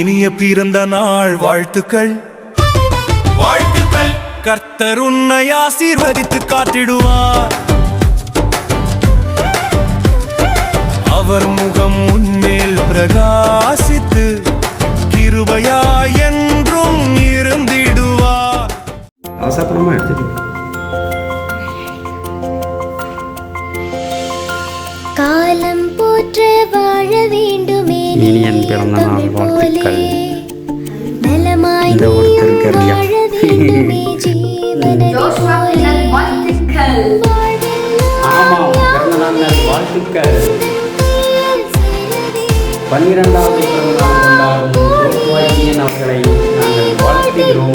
இனிய பிறந்த நாள் வாழ்த்துக்கள். வாழ்த்துக்கள். கர்த்தர் உன்னை ஆசீர்வதித்து காட்டிடுவார் அவர் முகம் உன்மேல் பிரகாசித்து கிருபையாய் என்றும் இருந்திடுவார். அவசரப்படமாக எடுத்துட்டு காலம் போற்ற வாழ வேண்டுமே இனியன் பிறந்த நாள் வாழ்த்துக்கள். இந்த ஒருத்தர் நீயும் இருக்காருயா. வாழ வேண்டுமே ஜீவனதி ஜோஷ்வா போலே. பின்னல் வாழ்த்துக்கள் ஆமாம் பிறந்த நாள் வாழ்த்துக்கள் செல்வி பன்னிரெண்டாவது பிறந்த நாள் கொண்டாடும் அவர்களை நாங்கள் வாழ்த்துகிறோம்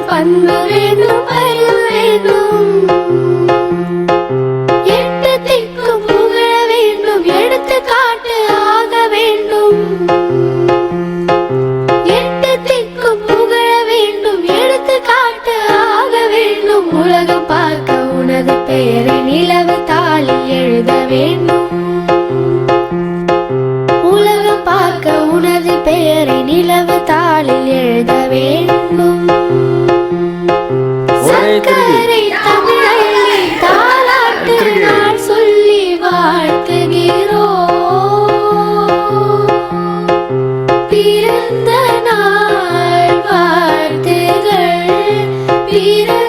வேண்டும் பண்பு வேண்டும் அறிவு வேண்டும் எட்டு திக்கும் புகழ வேண்டும் எடுத்து காட்டு ஆக வேண்டும். எட்டு திக்கும் புகழ வேண்டும் எடுத்து காட்டு ஆக வேண்டும். உலகம் பார்க்க உனது பெயரை நிலவு எழுத வேண்டும். உலகம் பார்க்க உனது பெயரை நிலவு தாளில் எழுத வேண்டும். வாழ்த்துகிறோம் பிறந்த நாள் வாழ்த்துகள் பிறந்த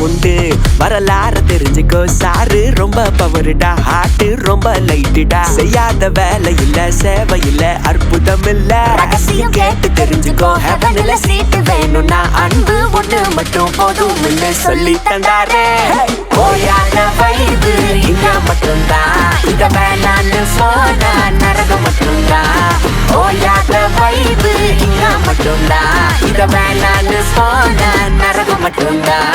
உண்டு. வரலாற தெரிஞ்சுக்கோ சாரு. ரொம்ப பவருடா ஹார்ட் ரொம்ப லைட்டுடா செய்யாத வேலை இல்ல சேவை இல்ல அற்புதம் இல்ல. ரகசியம் கேட்டு தெரிஞ்சுக்கோ ஹெவன்ல சீட்டு வேணும்னா அன்பு ஒண்ணு மட்டும் போதும் இல்ல சொல்லி தந்தாரே. போயாத வைவு இங்க மட்டும்தான். இத வேணான்னு சொன்னா நரகம் மட்டும்தான். போயா வைப்பு. இங்கா மட்டும்தான் இத வேணான்னு சொன்ன நரகம் மட்டும்தான்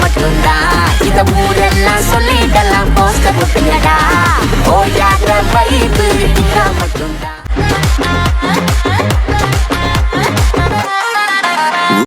மட்டும்தான் இத ஊரெல்லாம் சொல்லிடலாம். போஸ்ட போட்டுங்கடா. ஓயாத வைப்பு. இங்க மட்டும்தான்